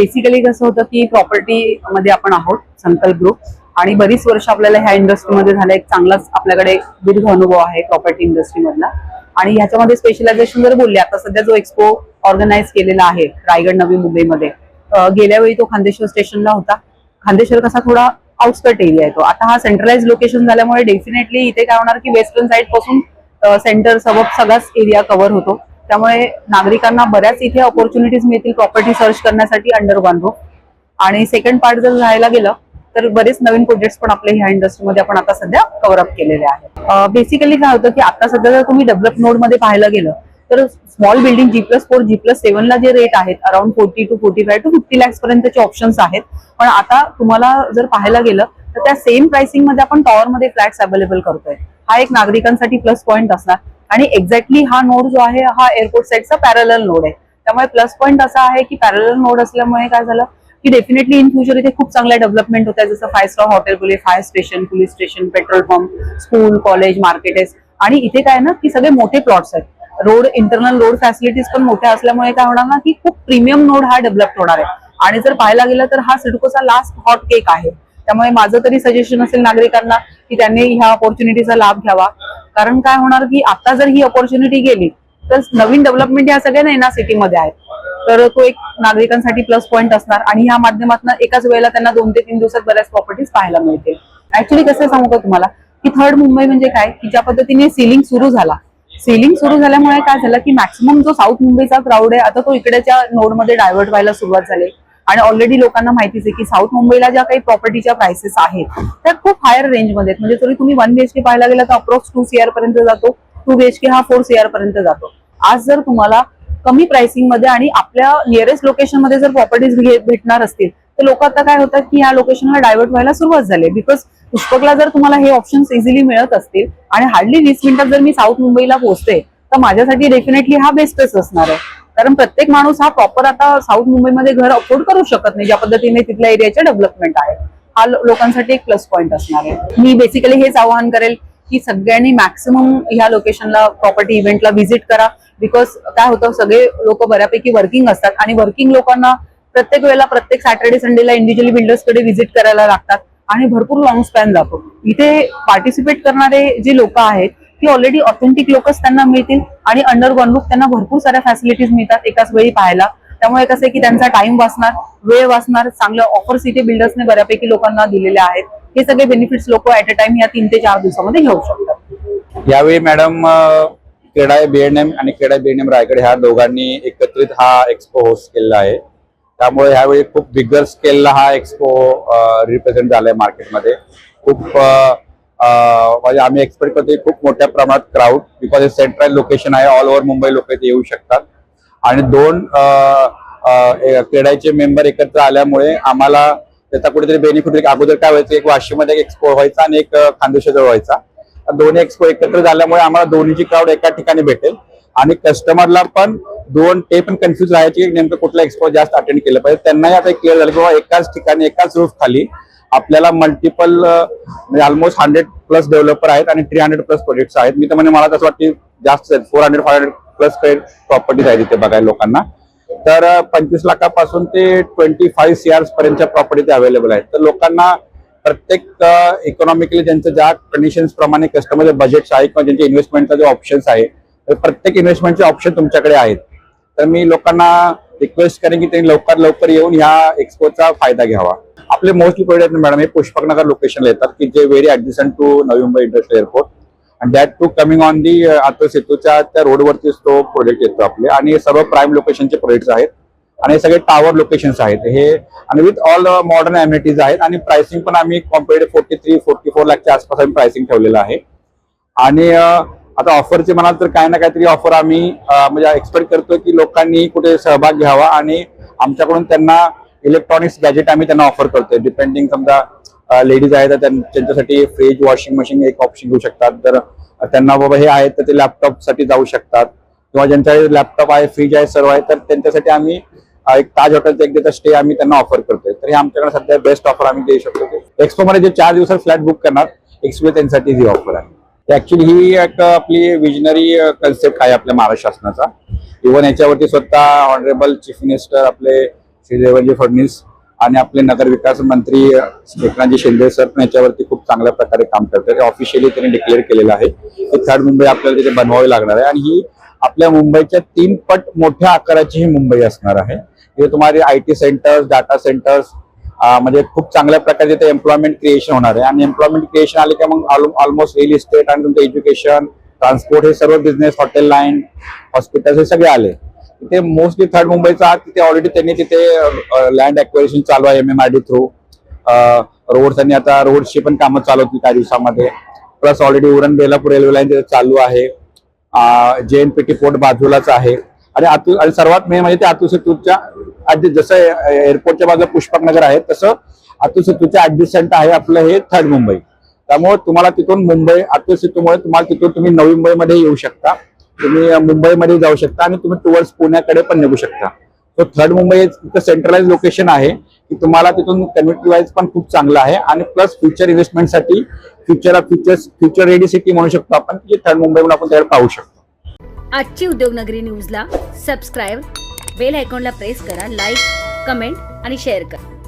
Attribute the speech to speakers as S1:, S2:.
S1: Basically कसं होतं की प्रॉपर्टी मध्ये आपण आहोत संकल्प ग्रुप आणि बरीच वर्ष आपल्याला ह्या इंडस्ट्रीमध्ये झालं एक चांगलाच आपल्याकडे दीर्घ अनुभव आहे प्रॉपर्टी इंडस्ट्रीमधला आणि ह्याच्यामध्ये स्पेशलायझेशन जर बोलले आता सध्या जो एक्सपो ऑर्गनाईज केलेला आहे रायगड नवी मुंबईमध्ये गेल्या वेळी तो खांदेश्वर स्टेशनला होता. खांदेश्वर कसा थोडा आउटस्कट एरिया आहे तो. आता हा सेंट्रलाइज लोकेशन झाल्यामुळे डेफिनेटली इथे काय होणार की वेस्टर्न साईडपासून सेंटर सबब सगळाच एरिया कव्हर होतो. त्यामुळे नागरिकांना बऱ्याच इथे ऑपॉर्च्युनिटीज मिळतील प्रॉपर्टी सर्च करण्यासाठी अंडर वन रूफ आणि सेकंड पार्ट जर राहायला गेलं तर बरेच नवीन प्रोजेक्ट्स पण आपल्या ह्या इंडस्ट्रीमध्ये आपण आता सध्या कव्हरअप केलेले आहेत. बेसिकली काय होतं की आता सध्या जर तुम्ही डेव्हलप नोडमध्ये पाहायला गेलं तर small building G plus four G plus सेव्हनला जे रेट आहेत around forty two forty five two fifty lakhs पर्यंतचे ऑप्शन्स आहेत. पण आता तुम्हाला जर पाहायला गेलं तर त्या सेम प्राइसिंगमध्ये आपण टॉवर मध्ये फ्लॅट्स अवेलेबल करतोय. हा एक नागरिकांसाठी प्लस पॉईंट असणार. आणि एक्झॅक्टली हा नोड जो आहे हा एअरपोर्ट साईडचा पॅरल नोड आहे. त्यामुळे प्लस पॉईंट असा आहे की पॅरल नोड असल्यामुळे काय झालं की डेफिनेटली इन फ्युचर इथे खूप चांगल्या डेव्हलपमेंट होत आहे जसं फाय स्टार हॉटेल बोले fire station police station petrol pump school college markets आणि इथे काय ना की सगळे मोठे प्लॉट्स आहेत. रोड इंटरनल रोड फॅसिलिटीज पण मोठ्या असल्यामुळे काय होणार ना की खूप प्रीमियम नोड हा डेव्हलप होणार आहे. आणि जर पाहायला गेलं तर हा सिडकोचा लास्ट हॉट केक आहे. त्यामुळे माझं तरी सजेशन असेल नागरिकांना की त्यांनी ह्या ऑपॉर्च्युनिटीचा लाभ घ्यावा. कारण काय होणार की आता जर ही ऑपॉर्च्युनिटी गेली तर नवीन डेव्हलपमेंट या सगळ्या ना सिटीमध्ये आहेत. तर तो एक नागरिकांसाठी प्लस पॉईंट असणार आणि ह्या माध्यमातून एकाच वेळेला त्यांना दोन ते तीन दिवसात बऱ्याच प्रॉपर्टीज पाहायला मिळतील. ऍक्च्युली कसं सांगू का तुम्हाला? की थर्ड मुंबई म्हणजे काय? की ज्या पद्धतीने सिलिंग सुरू झाला. सिलिंग सुरू झाल्यामुळे काय झालं की मॅक्सिमम जो साऊथ मुंबईचा क्राऊड आहे आता तो इकडेच्या नोडमध्ये डायव्हर्ट व्हायला सुरुवात झाली. आणि ऑलरेडी लोकांना माहितीच आहे की साऊथ मुंबईला ज्या काही प्रॉपर्टीच्या प्राइसेस आहेत त्या खूप हायर रेंजमध्ये आहेत. म्हणजे जरी तुम्ही वन बीएचके पाहायला गेला तर अप्रॉक्स टू सीआर पर्यंत जातो. टू बीएचके हा फोर सीआर पर्यंत जातो. आज जर तुम्हाला कमी प्राइसिंगमध्ये आणि आपल्या नियरेस्ट लोकेशनमध्ये जर प्रॉपर्टीज भेटणार असतील तर लोक आता काय होतात की या लोकेशनला डायव्हर्ट व्हायला सुरुवात झाली बिकॉज पुष्पकला जर तुम्हाला हे ऑप्शन्स इझिली मिळत असतील आणि हार्डली वीस मिनिटात जर मी साऊथ मुंबईला पोहोचते तर माझ्यासाठी डेफिनेटली हा बेस्टच असणार आहे. कारण प्रत्येक माणूस हा प्रॉपर आता साऊथ मुंबईमध्ये घर अफोर्ड करू शकत नाही. ज्या पद्धतीने तिथल्या एरियाचे डेव्हलपमेंट आहे. हा लोकांसाठी एक प्लस पॉईंट असणार आहे. मी बेसिकली हेच आवाहन करेल की सगळ्यांनी मॅक्सिमम ह्या लोकेशनला प्रॉपर्टी इव्हेंटला व्हिजिट करा. बिकॉज काय होतं सगळे लोक बऱ्यापैकी वर्किंग असतात आणि वर्किंग लोकांना प्रत्येक वेळेला प्रत्येक सॅटर्डे संडेला इंडिव्हिज्युअली बिल्डर्सकडे व्हिजिट करायला लागतात. आणि भरपूर लॉंग स्पॅन जातो. इथे पार्टिसिपेट करणारे जे लोक आहेत की ऑलरेडी ऑथेंटिक लोकच त्यांना मिळतील आणि अंडर वन लुक त्यांना भरपूर साऱ्या फॅसिलिटीज मिळतात एकाच वेळी पाहायला. त्यामुळे कसं आहे की त्यांचा टाइम वाचणार वेळ वाचणार चांगल्या ऑफर्स इथे बिल्डर्सने बऱ्यापैकी लोकांना दिलेले आहेत. हे सगळे बेनिफिट्स लोक ऍट अ टाइम या तीन ते चार दिवसामध्ये घेऊ शकतात.
S2: यावेळी मॅडम अ, बीएनएम आणि क्रीडा बीएनएम रायगड ह्या दोघांनी एकत्रित हा एक्सपो होस्ट केलेला आहे. त्यामुळे ह्यावेळी खूप बिगर स्केलला हा एक्सपो रिप्रेझेंट झालाय मार्केटमध्ये खूप म्हणजे आम्ही एक्सपेक्ट करतो खूप मोठ्या प्रमाणात क्राऊड बिकॉज हे सेंट्रल लोकेशन आहे. ऑल ओव्हर मुंबई लोक इथे येऊ शकतात. आणि दोन अ, क्रीडाचे मेंबर एकत्र आल्यामुळे आम्हाला त्याचा कुठेतरी बेनिफिट अगोदर काय व्हायचं एक वाशीमध्ये एक एक्सपो व्हायचा आणि एक खानदेशाजवळ व्हायचा. दोन्ही एक्सपो एकत्र झाल्यामुळे आम्हाला दोन्हीची क्राऊड एका ठिकाणी भेटेल. आणि कस्टमरला पण दोन ते पण कन्फ्युज राहायचे की नेमकं कुठला एक्सपो जास्त अटेंड केलं पाहिजे. त्यांनाही आता क्लिअर झालं किंवा एकाच ठिकाणी एकाच रूफ खाली आपल्याला मल्टिपल म्हणजे ऑलमोस्ट हंड्रेड प्लस डेव्हलपर आहेत आणि थ्री हंड्रेड प्लस प्रोजेक्ट्स आहेत. मी तर म्हणजे मला तसं वाटतं जास्त जास्त four hundred five hundred plus properties आहेत इथे बघायला लोकांना. तर पंचवीस लाखापासून ते ट्वेंटी फाईव्ह सीआर पर्यंतच्या प्रॉपर्टी ते अवेलेबल आहेत. तर लोकांना प्रत्येक इकॉनॉमिकली ज्यांचं ज्या कंडिशन्स प्रमाणे कस्टमरचे बजेट्स आहे किंवा ज्यांचे इन्व्हेस्टमेंटचा जे ऑप्शन्स आहे तर प्रत्येक इन्व्हेस्टमेंटचे ऑप्शन तुमच्याकडे आहेत. तर मी लोकांना रिक्वेस्ट करेन की त्यांनी लवकर लवकर येऊन ह्या एक्सपोचा फायदा घ्यावा. आपले मोस्टली प्रोजेक्ट मॅडम हे पुष्पकनगर लोकेशनला येतात की जे very adjacent to Navi Mumbai industrial airport आणि that to coming on the आता सेतूच्या त्या रोडवरतीच तो प्रोजेक्ट येतो आपले. आणि हे सर्व प्राईम लोकेशनचे प्रोजेक्ट आहेत. आणि हे सगळे टावर लोकेशन्स आहेत. हे आणि विथ ऑल मॉडर्न अम्युनिटीज आहेत. आणि प्राइसिंग पण आम्ही compared forty three forty four लाखच्या आसपास आम्ही प्राइसिंग ठेवलेलं आहे. आणि आता ऑफरचे म्हणाल तर काही ना काहीतरी ऑफर आम्ही म्हणजे एक्सपेक्ट करतो की लोकांनी कुठे सहभाग घ्यावा. आणि आमच्याकडून त्यांना इलेक्ट्रॉनिक्स गॅजेट आम्ही त्यांना ऑफर करतोय. डिपेंडिंग समजा लेडीज आहेत तर त्यांच्यासाठी फ्रीज वॉशिंग मशीन एक ऑप्शन घेऊ शकतात. तर त्यांना बाबा हे आहेत तर ते लॅपटॉपसाठी जाऊ शकतात. किंवा ज्यांच्याकडे लॅपटॉप आहे फ्रीज आहे सर्व आहे तर त्यांच्यासाठी आम्ही एक ताज हॉटेलचा एक दिवस स्टे आम्ही त्यांना ऑफर करतोय. तर हे आमच्याकडे सध्या बेस्ट ऑफर आम्ही देऊ शकतो. एक्सपो मध्ये जे चार दिवसात फ्लॅट बुक करणार एक्सपो त्यांच्यासाठी ही ऑफर आहे. ऍक्च्युली ही एक आपली विजनरी कन्सेप्ट आहे आपल्या महाराष्ट्र शासनाचा. इव्हन याच्यावरती स्वतः ऑनरेबल चीफ मिनिस्टर आपले श्री देवेंद्र फडणवीस आणि आपले नगर विकास मंत्री एकनाथजी शिंदे सर पण याच्यावरती खूप चांगल्या प्रकारे काम करतात. ऑफिशियली त्यांनी डिक्लेअर केलेलं आहे. की थर्ड मुंबई आपल्याला तिथे बनवावी लागणार आहे. आणि ही आपल्या मुंबईच्या तीन पट मोठ्या आकाराची ही मुंबई असणार आहे. तिथे तुम्हाला I T centres data centres म्हणजे खूप चांगल्या प्रकारे तिथे एम्प्लॉयमेंट क्रिएशन होणार आहे. आणि एम्प्लॉयमेंट क्रिएशन आले की मग ऑलमोस्ट रिअल इस्टेट आणि तुमचं एज्युकेशन ट्रान्सपोर्ट हे सर्व बिझनेस हॉटेल लाईन हॉस्पिटल हे सगळे आले. तिथे मोस्टली थर्ड मुंबईचा आत तिथे ऑलरेडी त्यांनी तिथे लँड अक्वेशन चालू आहे M M R D through roads आणि आता रोडची पण कामं चालू होती काही दिवसामध्ये. Plus already Uran Belapur railway line तिथे चालू आहे. जे एन पी टी पोर्ट बाजूलाच आहे. आणि आतू आणि सर्वात मेन म्हणजे ते आतू सेतूच्या आधी जसं एअरपोर्टच्या बाजूला पुष्पक नगर आहे तसं आतू सेतूच्या ऍडजस्टंट आहे आपलं हे थर्ड मुंबई. त्यामुळे तुम्हाला तिथून मुंबई आतू सेतूमुळे तुम्हाला तिथून तुम्ही नवी मुंबईमध्ये येऊ शकता. तुम्ही मुंबईमध्ये जाऊ शकता आणि तुम्ही टुवर्ड्स पुण्याकडे पण निघू शकता. तो थर्ड मुंबई इथं सेंट्रलाइज लोकेशन आहे की तुम्हाला तिथून कम्युनिटी वाईज पण खूप चांगलं आहे आणि plus future इन्व्हेस्टमेंटसाठी future future future ready city म्हणू शकतो आपण की थर्ड मुंबईमध्ये आपण त्याकडे पाहू शकतो.
S3: आजची उद्योगनगरी न्यूजला सबस्क्राईब बेल आयकॉनला प्रेस करा लाईक कमेंट आणि शेअर करा.